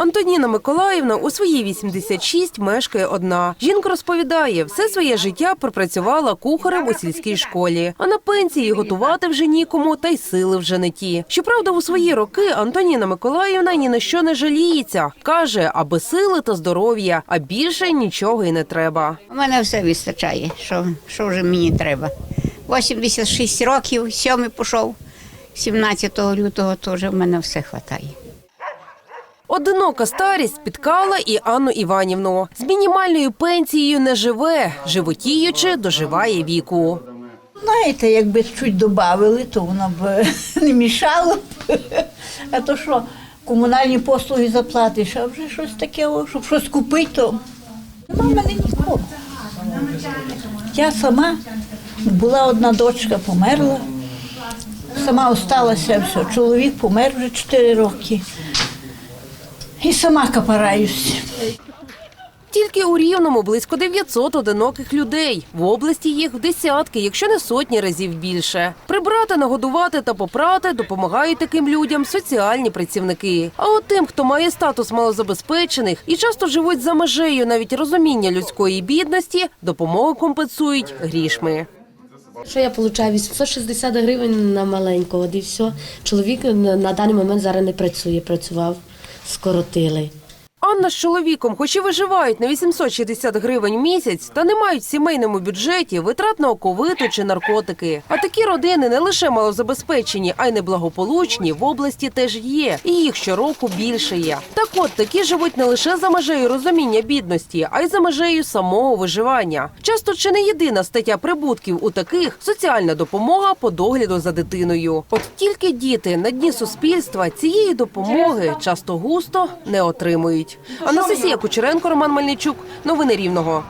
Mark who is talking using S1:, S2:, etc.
S1: Антоніна Миколаївна у свої 86 мешкає одна. Жінка розповідає, все своє життя пропрацювала кухарем у сільській школі. А на пенсії готувати вже нікому, та й сили вже не ті. Щоправда, у свої роки Антоніна Миколаївна ні на що не жаліється. Каже, аби сили та здоров'я, а більше нічого й не треба.
S2: У мене все вистачає, що, що вже мені треба. 86 років, сьомий пішов, 17 лютого теж в мене все вистачає.
S1: Одинока старість спіткала і Анну Іванівну. З мінімальною пенсією не живе, животіючи, доживає віку.
S3: Знаєте, якби чуть додали, то воно б не мішало. б. А то що, комунальні послуги заплатиш, а вже щось таке, щоб щось купити, то нема в мене нікого. Я сама, була одна дочка, померла. Сама осталася, все. Чоловік помер вже 4 роки. І сама капараюсь.
S1: Тільки у Рівному близько 900 одиноких людей. В області їх в десятки, якщо не сотні разів більше. Прибрати, нагодувати та попрати допомагають таким людям соціальні працівники. А от тим, хто має статус малозабезпечених і часто живуть за межею навіть розуміння людської бідності, допомогу компенсують грішми.
S4: Що я получаю? 860 гривень на маленького, і все. Чоловік на даний момент зараз не працює, працював, скоротили.
S1: Анна з чоловіком, хоч і виживають на 860 гривень місяць, та не мають в сімейному бюджеті витрат на оковиту чи наркотики. А такі родини не лише малозабезпечені, а й неблагополучні в області теж є, і їх щороку більше є. Так от такі живуть не лише за межею розуміння бідності, а й за межею самого виживання. Часто чи не єдина стаття прибутків у таких соціальна допомога по догляду за дитиною. От тільки діти на дні суспільства цієї допомоги часто густо не отримують. Анастасія Кучеренко, Роман Мельничук. Новини Рівного.